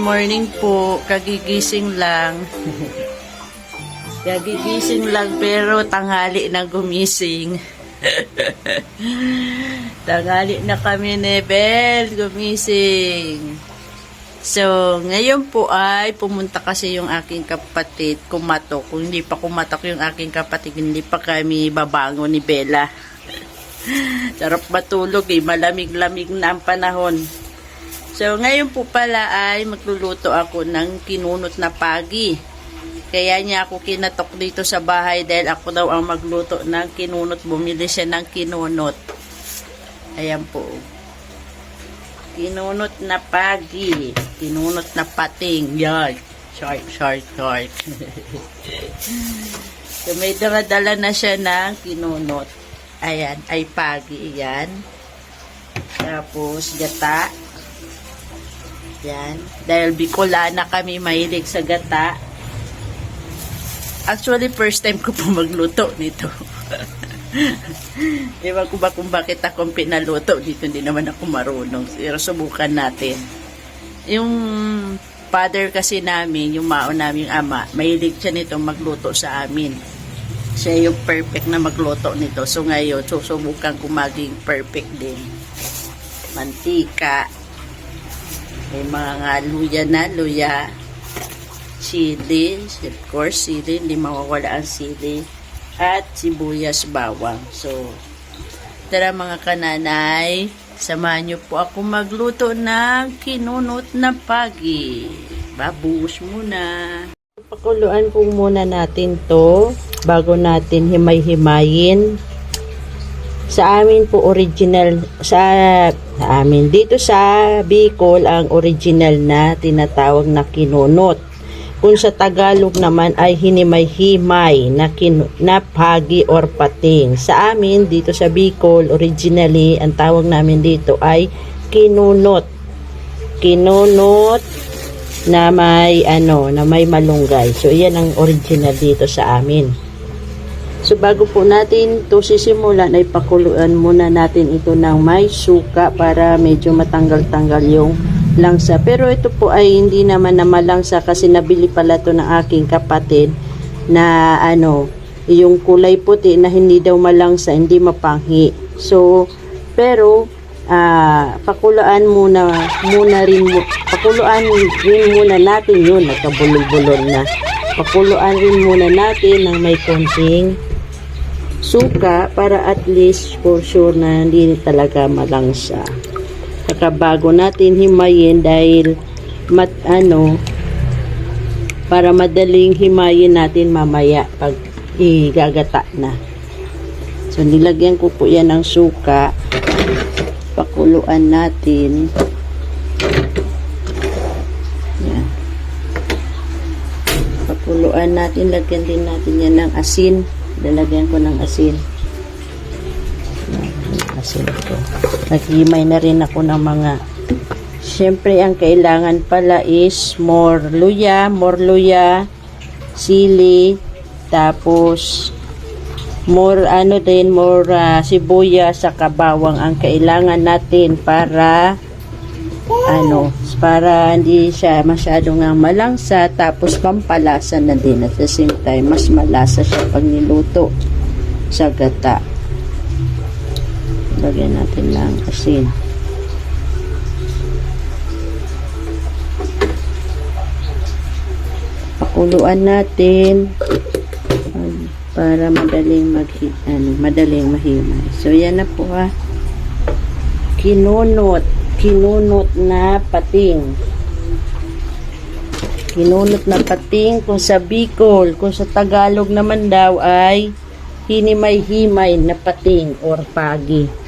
morning po. Kagigising lang. Kagigising lang pero tanghali na gumising. tanghali na kami ni Bel gumising. So, ngayon po ay pumunta kasi yung aking kapatid kumatok. Kung hindi pa kumatok yung aking kapatid, hindi pa kami babango ni Bella. Sarap matulog eh, malamig-lamig na ang panahon. So, ngayon po pala ay magluluto ako ng kinunot na pagi. Kaya niya ako kinatok dito sa bahay dahil ako daw ang magluto ng kinunot. Bumili siya ng kinunot. Ayan po. Kinunot na pagi. Kinunot na pating. Yan. Short, short, short. so, may dala na siya ng kinunot. Ayan, ay pagi. Yan. Tapos, gata. Yan. Dahil Bicolana kami mahilig sa gata. Actually, first time ko po magluto nito. Ewan ko ba kung bakit akong pinaluto dito. Hindi naman ako marunong. Pero subukan natin. Yung father kasi namin, yung mao namin ama, mahilig siya nito magluto sa amin. Siya yung perfect na magluto nito. So ngayon, susubukan ko maging perfect din. Mantika. May mga luya na, luya. Chili, of course, sili. Hindi mawawala ang sili at sibuyas bawang. So, tara mga kananay, samahan niyo po ako magluto ng kinunot na pagi. Babuhos muna. Pakuluan po muna natin to bago natin himay-himayin. Sa amin po original, sa, sa amin, dito sa Bicol, ang original na tinatawag na kinunot. Kung sa Tagalog naman ay hinimay-himay na, kin, na pagi or pating. Sa amin, dito sa Bicol, originally, ang tawag namin dito ay kinunot. Kinunot na may ano, na may malunggay. So, iyan ang original dito sa amin. So, bago po natin to sisimulan, ay pakuluan muna natin ito ng may suka para medyo matanggal-tanggal yung langsa. Pero ito po ay hindi naman na malangsa kasi nabili pala to ng aking kapatid na ano, yung kulay puti na hindi daw malangsa, hindi mapanghi. So, pero ah pakuluan muna muna rin mo pakuluan rin muna natin yun nagkabulol-bulol na pakuluan rin muna natin ng may konting suka para at least for sure na hindi talaga malangsa. Saka bago natin himayin dahil mat ano para madaling himayin natin mamaya pag igagata na. So nilagyan ko po yan ng suka. Pakuluan natin. Yan. Pakuluan natin. Lagyan din natin yan ng asin lalagyan ko ng asin. Asin ko. Naghimay na rin ako ng mga syempre ang kailangan pala is more luya more luya sili tapos more ano din more ah, sibuyas sa kabawang ang kailangan natin para ano para hindi siya masyadong nga malangsa tapos pampalasa na din at the same time mas malasa siya pag niluto sa gata lagyan natin lang asin pakuluan natin para madaling mag ano, madaling mahimay. So yan na po ha. Kinunot, kinunot na pating. Kinunot na pating kung sa Bicol, kung sa Tagalog naman daw ay hinimay-himay na pating or pagi.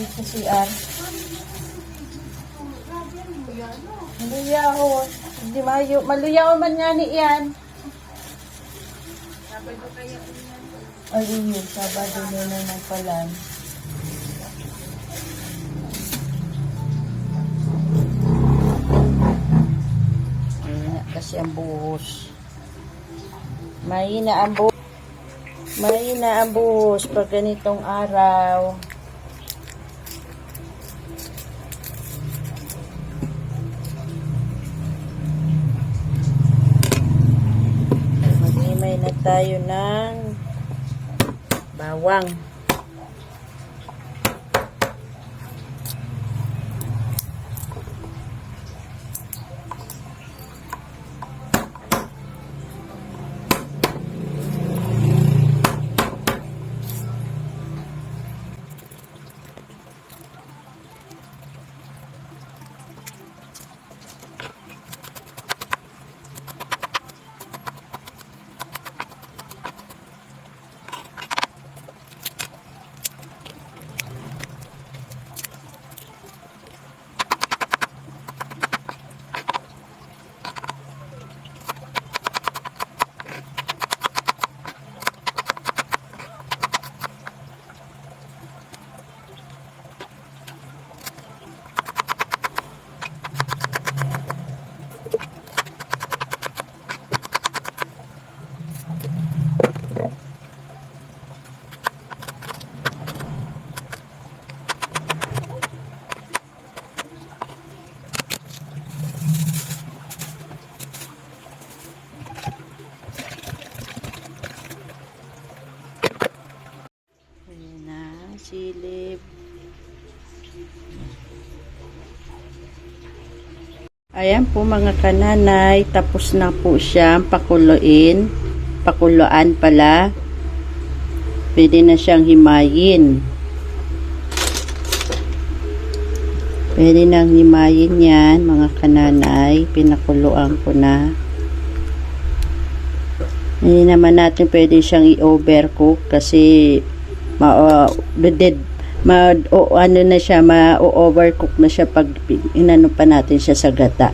dito sa CR. Maluyaw. Hindi mayo. Maluyaw man nga ni Ian. Sabado kaya Ay, yun. Sabado na na nagpalan. Mahina kasi ang buhos. Mahina ang buhos. Mahina ang buhos pag ganitong araw. Tayo ng bawang. Ayan na, silip. Ayan po mga kananay, tapos na po siyang pakuluin. Pakuluan pala. Pwede na siyang himayin. Pwede nang himayin yan mga kananay. Pinakuluan ko na. Hindi naman natin pwede siyang i-overcook kasi ma uh, ma o, ano na siya ma-overcook na siya pag inano pa natin siya sa gata.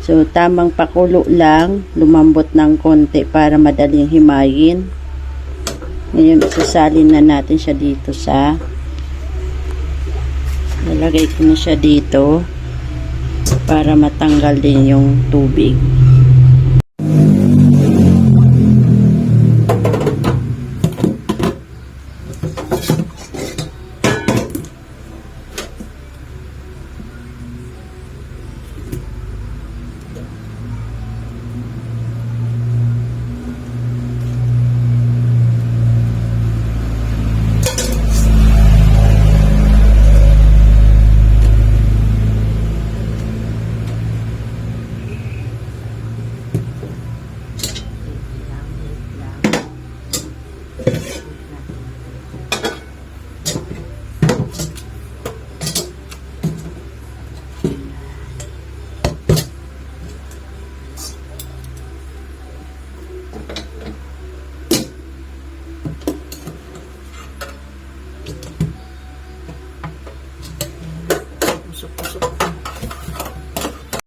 So tamang pakulo lang, lumambot ng konti para madaling himayin. Ngayon sasalin na natin siya dito sa Nalagay ko na siya dito para matanggal din yung tubig.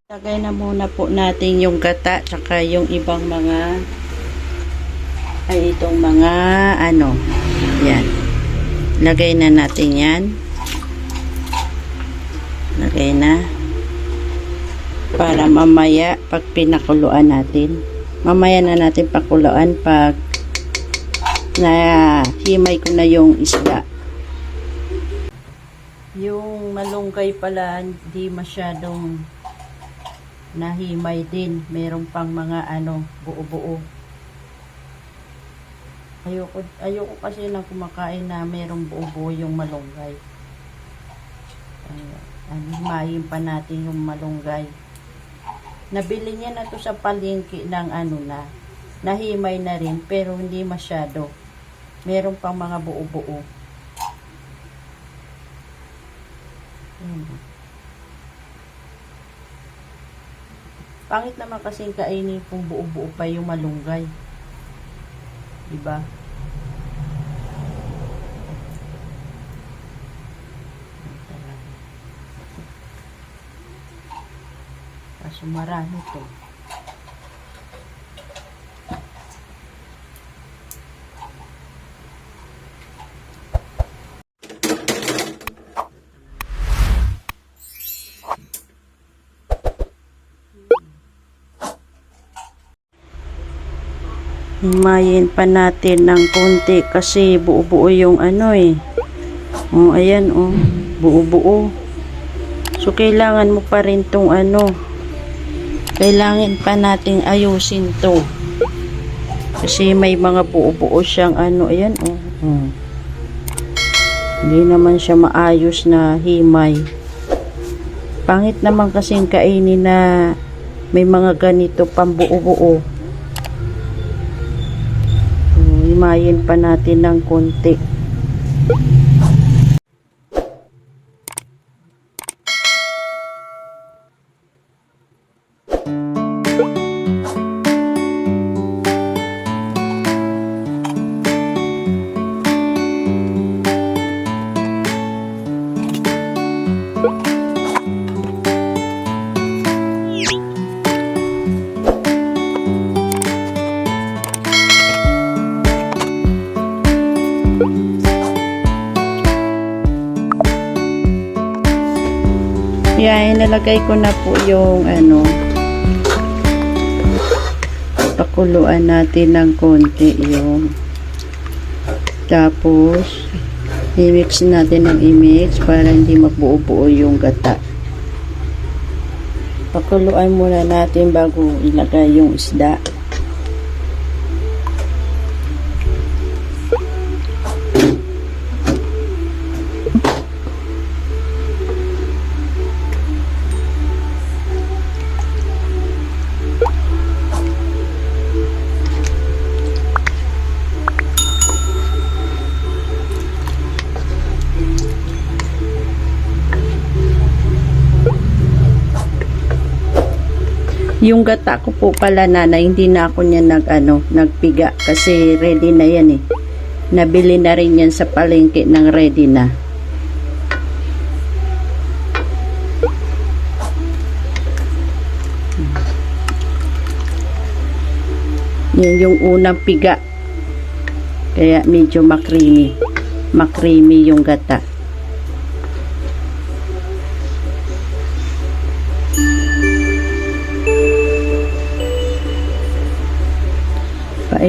Lagay na muna po natin yung gata tsaka yung ibang mga ay itong mga ano yan. Lagay na natin yan. Lagay na. Para mamaya pag pinakuluan natin. Mamaya na natin pakuluan pag na himay ko na yung isda. Yung malunggay pala hindi masyadong nahimay din. Meron pang mga ano, buo-buo. Ayoko, ayoko kasi lang kumakain na merong buo-buo yung malunggay. Ay, ano, himayin pa natin yung malunggay. Nabili niya na to sa palengke ng ano na, nahimay na rin, pero hindi masyado. Meron pang mga buo-buo. Ayan. Pangit naman kasing kainin kung buo-buo pa yung malunggay. Diba? Kaso marami to. Himayin pa natin ng konti kasi buo-buo yung ano eh. Oh, ayan oh. Buo-buo. So, kailangan mo pa rin tong ano. Kailangan pa nating ayusin to. Kasi may mga buo-buo siyang ano. Ayan oh. oh. Hindi naman siya maayos na himay. Pangit naman kasing kainin na may mga ganito pambuo-buo. So, himayin pa natin ng konti. Yan, nalagay ko na po yung ano pakuluan natin ng konti yung tapos i-mix natin ng i-mix para hindi mabuo-buo yung gata. Pakuluan muna natin bago ilagay yung isda Yung gata ko po pala nanay, hindi na ako niya nag, ano, nagpiga kasi ready na yan eh. Nabili na rin yan sa palengke ng ready na. Yan yung unang piga. Kaya medyo makrimi. Makrimi yung gata.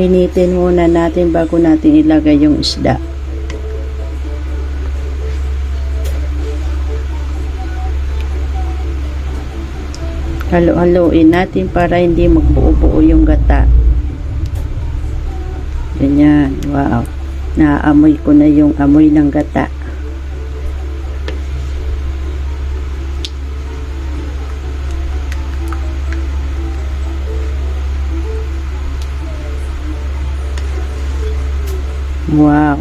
Painitin muna natin bago natin ilagay yung isda. Halo-haloin natin para hindi magbuo-buo yung gata. Ganyan. Wow. Naaamoy ko na yung amoy ng gata. Wow.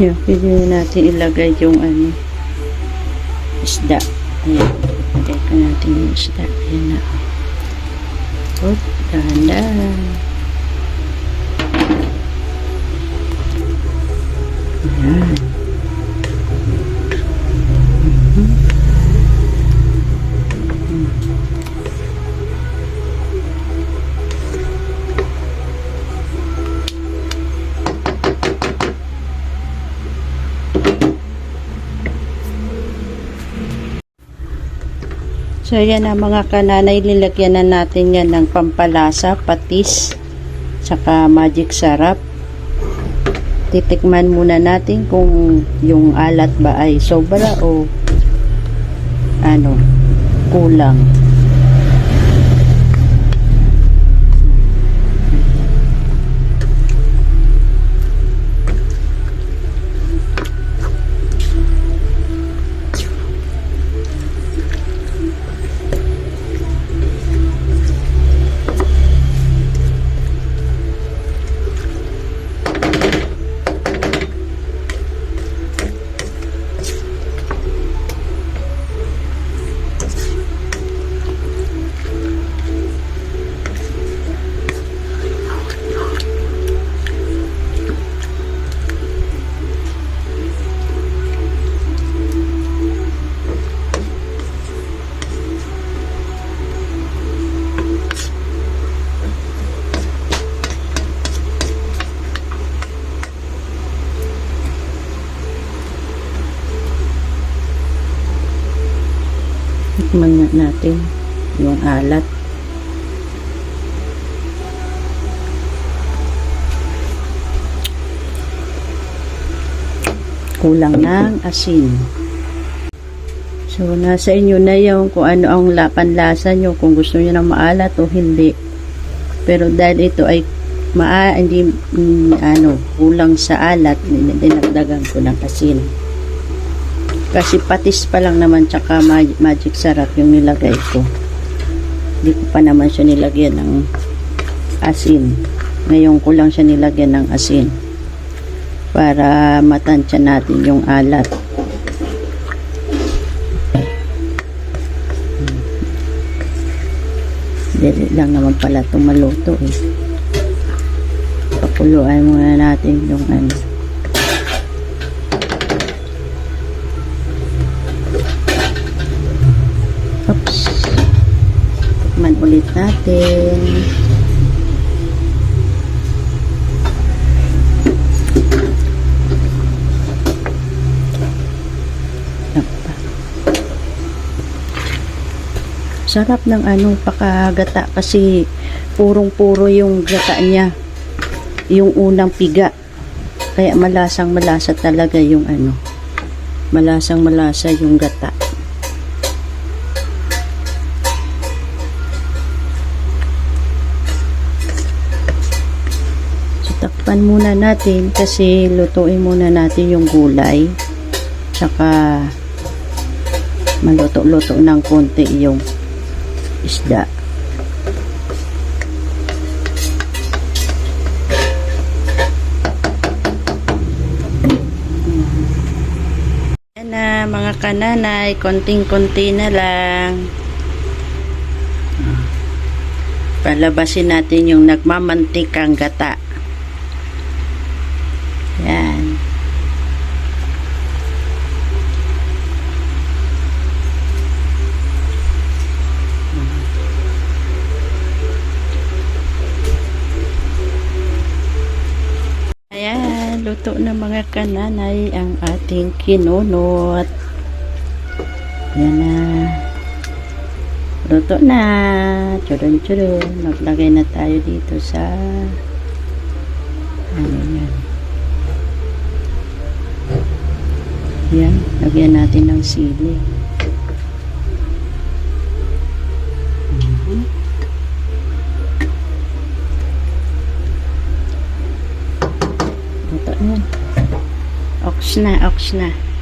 Yan, pwede na natin ilagay yung ano, isda. Ayan, ilagay ka natin yung isda. Ayan na. Oh, dahan-dahan. Ayan. So, yan ang mga kananay, lilagyan na natin yan ng pampalasa, patis, saka magic sarap. Titikman muna natin kung yung alat ba ay sobra o ano, kulang. Tikman nga natin yung alat. Kulang ng asin. So, nasa inyo na yung kung ano ang la- panlasa nyo, kung gusto nyo na maalat o hindi. Pero dahil ito ay maa, hindi, mm, ano, kulang sa alat, dinagdagan ko ng asin. Kasi patis pa lang naman, tsaka mag- magic sarap yung nilagay ko. Hindi ko pa naman siya nilagyan ng asin. Ngayon ko lang siya nilagyan ng asin. Para matansya natin yung alat. Dili lang naman pala itong maluto eh. Pakuluan muna natin yung ano. Oops. Tikman ulit natin. Sarap ng ano, pakagata kasi purong-puro yung gata niya. Yung unang piga. Kaya malasang malasa talaga yung ano. Malasang malasa yung gata. So, takpan muna natin kasi lutuin muna natin yung gulay. Tsaka maluto-luto ng konti yung isda. Yan na mga kananay, konting-konti na lang. Palabasin natin yung nagmamantikang gata. Mga kananay ang ating kinunot. Yan na. Luto na. Churun churun. Maglagay na tayo dito sa ano yan. Yan, lagyan natin ng sili. Mhm. Luto na. Ox na, ox na.